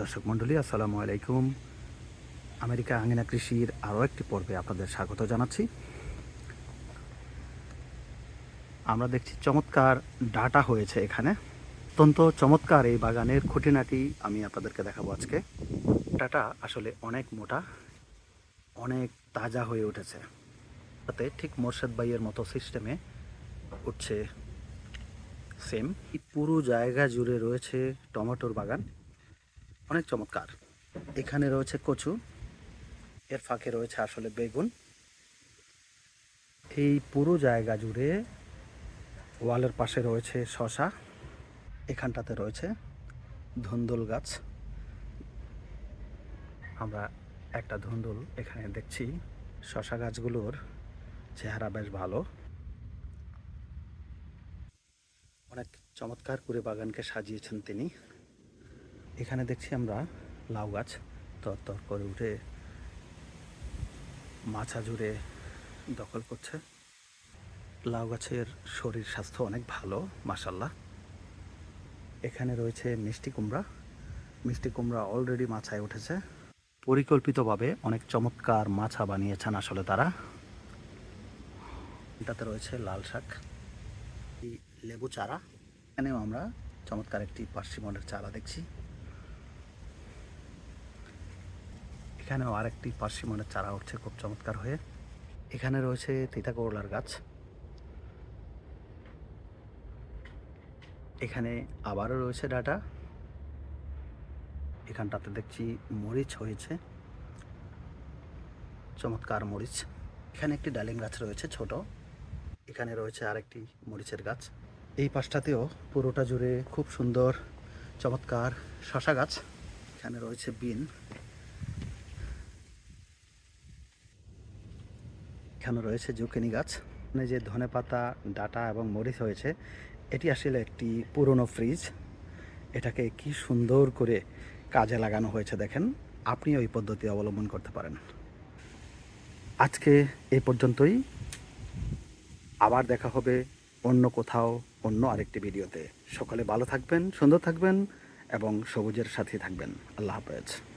দর্শক মণ্ডলী, আসসালামু আলাইকুম। আমেরিকা আঙিনা কৃষির আরও একটি পর্বে আপনাদের স্বাগত জানাচ্ছি। আমরা দেখছি চমৎকার ডাটা হয়েছে এখানে। অত্যন্ত চমৎকার এই বাগানের খুঁটিনাটি আমি আপনাদেরকে দেখাবো আজকে। ডাটা আসলে অনেক মোটা, অনেক তাজা হয়ে উঠেছে। তাতে ঠিক মোর্শেদ ভাইয়ের মতো সিস্টেমে উঠছে। সেম পুরো জায়গা জুড়ে রয়েছে টমেটোর বাগান। অনেক চমৎকার। এখানে রয়েছে কচু। এর ফাঁকে রয়েছে আসলে বেগুন। এই পুরো জায়গা জুড়ে ওয়ালের পাশে রয়েছে শশা এখানটাতে রয়েছে ধুন্দুল গাছ। আমরা একটা ধুন্দুল এখানে দেখছি। শশা গাছগুলোর চেহারা বেশ ভালো। অনেক চমৎকার করে বাগানকে সাজিয়েছেন তিনি। এখানে দেখছি আমরা লাউ গাছ। তর তর করে উঠে মাছা জুড়ে দখল করছে। লাউ গাছের শরীর স্বাস্থ্য অনেক ভালো মাসাল্লাহ এখানে রয়েছে মিষ্টি কুমড়া। মিষ্টি কুমড়া অলরেডি মাছায় উঠেছে। পরিকল্পিতভাবে অনেক চমৎকার মাছা বানিয়েছেন আসলে তারা। এটাতে রয়েছে লাল শাক, লেবু চারা। এখানেও আমরা চমৎকার একটি পার্সিমনের চারা দেখছি। এখানেও আরেকটি পার্সিমনের চারা উঠছে খুব চমৎকার হয়ে। এখানে রয়েছে তিতা করলার গাছ। এখানে আবারও রয়েছে ডাটা। এখানটাতে দেখছি মরিচ হয়েছে। চমৎকার মরিচ। এখানে একটি ডালিম গাছ রয়েছে ছোট। এখানে রয়েছে আরেকটি মরিচের গাছ। এই পাশটাতেও পুরোটা জুড়ে খুব সুন্দর, চমৎকার শশা গাছ। এখানে রয়েছে বিন। এখানে রয়েছে জুকিনি গাছ। এখানে যে ধনে পাতা ডাটা এবং মরিচ হয়েছে, এটি আসলে একটি পুরনো ফ্রিজ। এটাকে কি সুন্দর করে কাজে লাগানো হয়েছে দেখেন। আপনি ওই পদ্ধতি অবলম্বন করতে পারেন। আজকে এই পর্যন্তই। আবার দেখা হবে অন্য কোথাও, অন্য আরেকটি ভিডিওতে। সকলে ভালো থাকবেন, সুন্দর থাকবেন এবং সবুজের সাথে থাকবেন। আল্লাহ হাফেজ।